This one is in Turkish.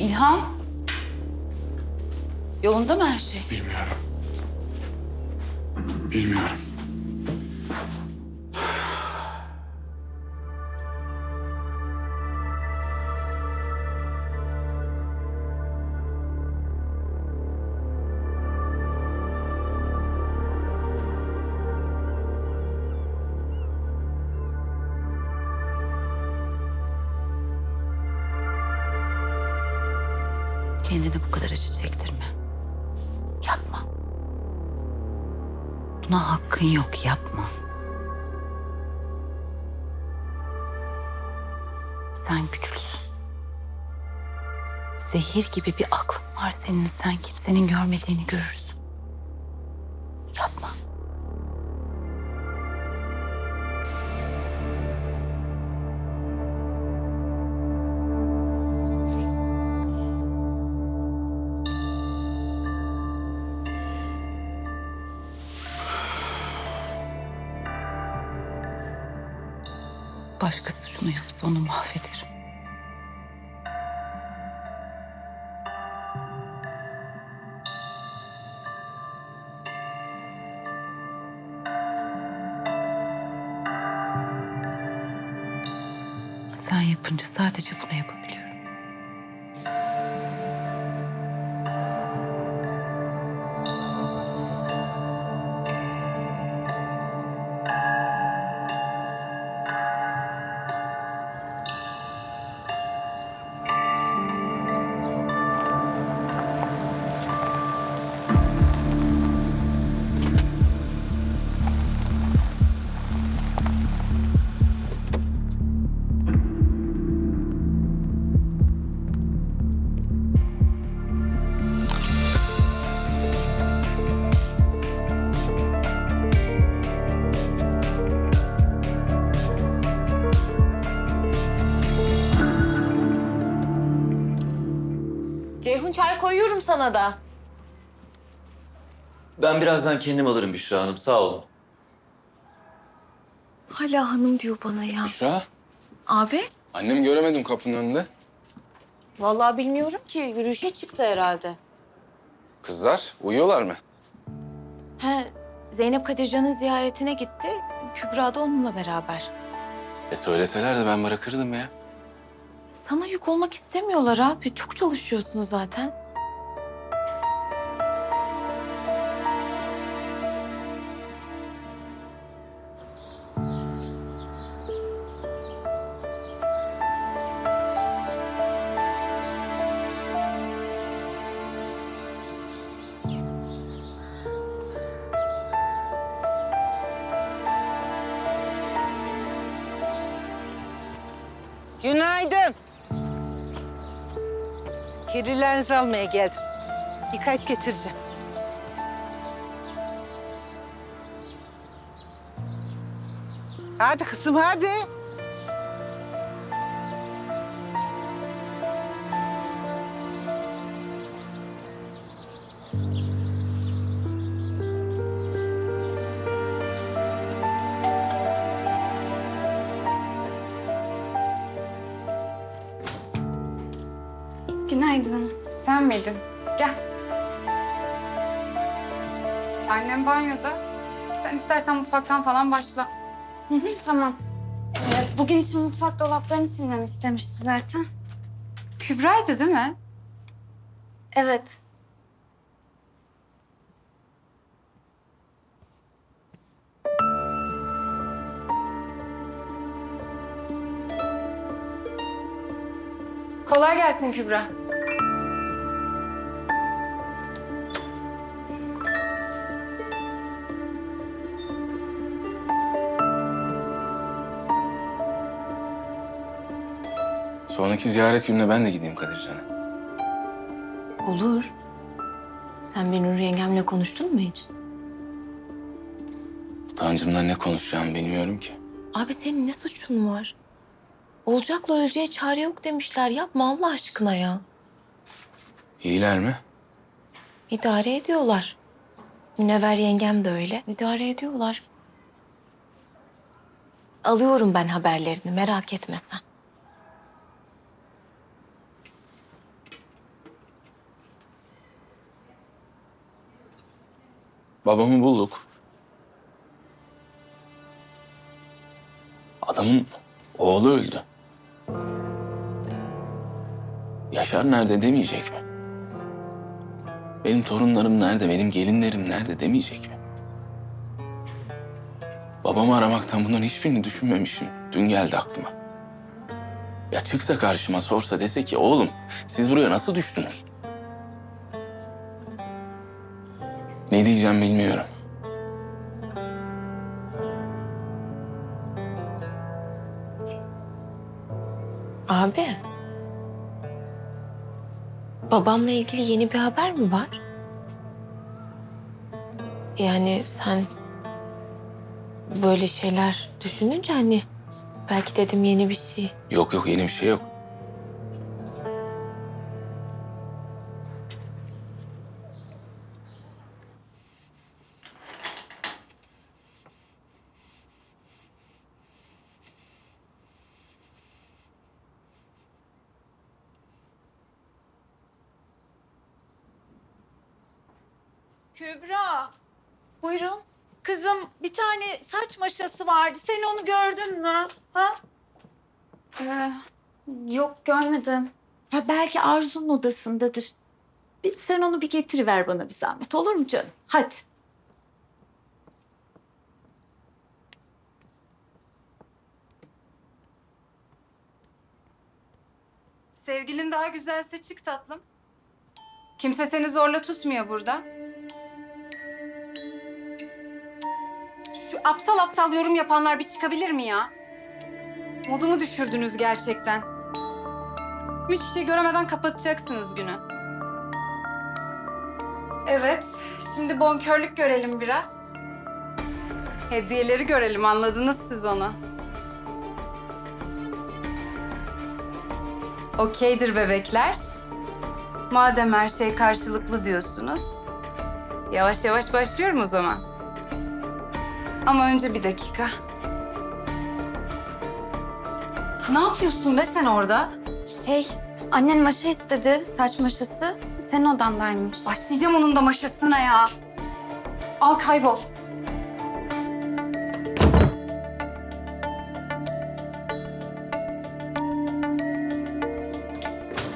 İlhan. Yolunda mı her şey? Bilmiyorum. Bilmiyorum. Kendine bu kadar acı çektirme. Yapma. Buna hakkın yok, yapma. Sen güçlüsün. Zehir gibi bir aklın var senin. Sen kimsenin görmediğini görürsün. Başkası şunu yapsa onu mahvederim. Sen yapınca sadece bunu yapabiliyorum. Ceyhun çay koyuyorum sana da. Ben birazdan kendim alırım Büşra Hanım. Sağ olun. Hala hanım diyor bana ya. Büşra, Abi? annemi göremedim kapının önünde. Vallahi bilmiyorum ki. Yürüyüşe çıktı herhalde. Kızlar, uyuyorlar mı? He, Zeynep Kadircan'ın ziyaretine gitti. Kübra da onunla beraber. E söyleseler de ben bırakırdım ya. Sana yük olmak istemiyorlar abi. Çok çalışıyorsun zaten. Günaydın. Kedilerinizi almaya geldim. Yıkayıp getireceğim. Hadi kızım hadi. Günaydın. Sen miydin? Gel. Annem banyoda. Sen istersen mutfaktan falan başla. Hı hı, tamam. Ee, bugün için mutfak dolaplarını silmemi istemişti zaten. Kübra'ydı değil mi? Evet. Kolay gelsin Kübra. Sonraki ziyaret gününe ben de gideyim Kadircan'a. Olur. Sen bir Nur yengemle konuştun mu hiç? Utancımdan ne konuşacağımı bilmiyorum ki. Abi senin ne suçun var? Olacakla öleceğe çare yok demişler. Yapma Allah aşkına ya. İyiler mi? İdare ediyorlar. Münevver yengem de öyle. İdare ediyorlar. Alıyorum ben haberlerini merak etme sen. Babamı bulduk. Adamın oğlu öldü. Yaşar nerede demeyecek mi? Benim torunlarım nerede, benim gelinlerim nerede demeyecek mi? Babamı aramaktan bunların hiçbirini düşünmemişim. Dün geldi aklıma. Ya çıksa karşıma sorsa dese ki oğlum siz buraya nasıl düştünüz? Ne diyeceğim bilmiyorum. Abi. Babamla ilgili yeni bir haber mi var? Yani sen böyle şeyler düşününce hani belki dedim yeni bir şey. Yok yok yeni bir şey yok. Kübra, Buyurun. kızım bir tane saç maşası vardı. Sen onu gördün mü? Ha? Ee, yok görmedim. Ha belki Arzu'nun odasındadır. Bir, sen onu bir getiriver bana bir zahmet. Olur mu canım? Hadi. Sevgilin daha güzelse çık tatlım. Kimse seni zorla tutmuyor burada. Aptal aptal yorum yapanlar bir çıkabilir mi ya? Modumu düşürdünüz gerçekten. Hiçbir şey göremeden kapatacaksınız günü. Evet, şimdi bonkörlük görelim biraz. Hediyeleri görelim, anladınız siz onu. Okeydir bebekler. Madem her şey karşılıklı diyorsunuz. Yavaş yavaş başlıyorum o zaman. Ama önce bir dakika. Ne yapıyorsun be sen orada? Şey, annen maşa istedi, saç maşası. Senin odandaymış. Başlayacağım onun da maşasına ya. Al kaybol.